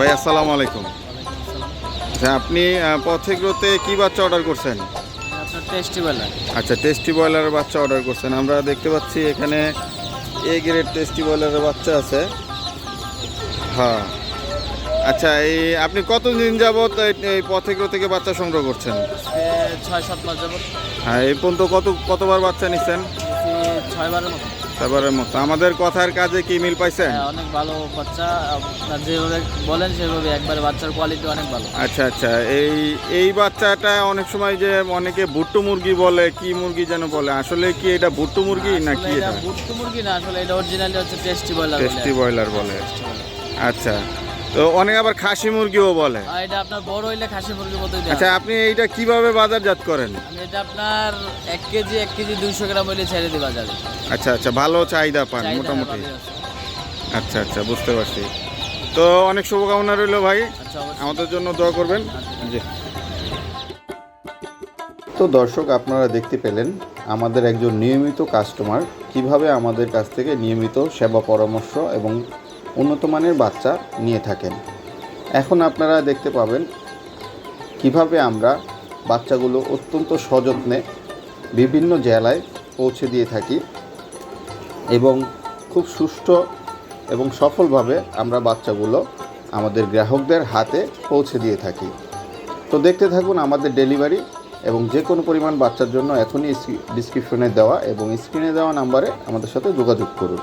ভাই আসসালামু আলাইকুম। আচ্ছা আপনি পথেগ্রোতে কি বাচ্চা অর্ডার করছেন? টেস্টি বেলা আচ্ছা টেস্টি ব্রয়লারের বাচ্চা অর্ডার করছেন। আমরা দেখতে পাচ্ছি এখানে এ গ্রেড টেস্টি ব্রয়লারের বাচ্চা আছে। হ্যাঁ। আচ্ছা এই আপনি কতদিন যাবত এই- এই পথেগ্রো থেকে বাচ্চা সংগ্রহ করছেন? ছয় সাত মাস যাবত হ্যাঁ এই পর্যন্ত কত কতবার বাচ্চা নিচ্ছেন ছয় বারের মতো। সেবারের মতো। আমাদের কথার কাজে কি মিল পাইছেন? হ্যাঁ, অনেক ভালো বাচ্চা। আপনার যেভাবে বলেন সেভাবে একবারে বাচ্চার কোয়ালিটি অনেক ভালো। আচ্ছা আচ্ছা। এই এই বাচ্চাটা অনেক সময় যে অনেকে ভুট্টু মুরগি বলে কি মুরগি যেন বলে আসলে কি এটা ভুট্টু মুরগি আসলে নাকি এটা এটা? বুট্টু মুরগি না আসলে এটা অরিজিনালি হচ্ছে টেস্টি বয়লার টেস্টি ব্রয়লার বলে। আচ্ছা। তো অনেক আবার খাসি মুরগিও বলে। এটা আপনার বড় হইলে খাসি মুরগি মতোই আচ্ছা আপনি এইটা কীভাবে বাজারজাত করেন? এটা আপনার এক কেজি এক কেজি দুইশো গ্রাম হইলে ছেড়ে দিই বাজারে। আচ্ছা আচ্ছা ভালো চাহিদা পান মোটামুটি। আচ্ছা আচ্ছা বুঝতে পারছি। তো অনেক শুভকামনা রইল ভাই। আচ্ছা আমাদের জন্য দোয়া করবেন। জি। তো দর্শক আপনারা দেখতে পেলেন আমাদের একজন নিয়মিত কাস্টমার কীভাবে আমাদের কাছ থেকে নিয়মিত সেবা পরামর্শ এবং উন্নত মানের বাচ্চা নিয়ে থাকেন। এখন আপনারা দেখতে পাবেন কীভাবে আমরা বাচ্চাগুলো অত্যন্ত সযত্নে বিভিন্ন জেলায় পৌঁছে দিয়ে থাকি এবং খুব সুষ্ঠু এবং সফলভাবে আমরা বাচ্চাগুলো আমাদের গ্রাহকদের হাতে পৌঁছে দিয়ে থাকি। তো দেখতে থাকুন আমাদের ডেলিভারি এবং যে কোনো পরিমাণ বাচ্চার জন্য এখনই ডিসক্রিপশনে দেওয়া এবং স্ক্রিনে দেওয়া নাম্বারে আমাদের সাথে যোগাযোগ করুন।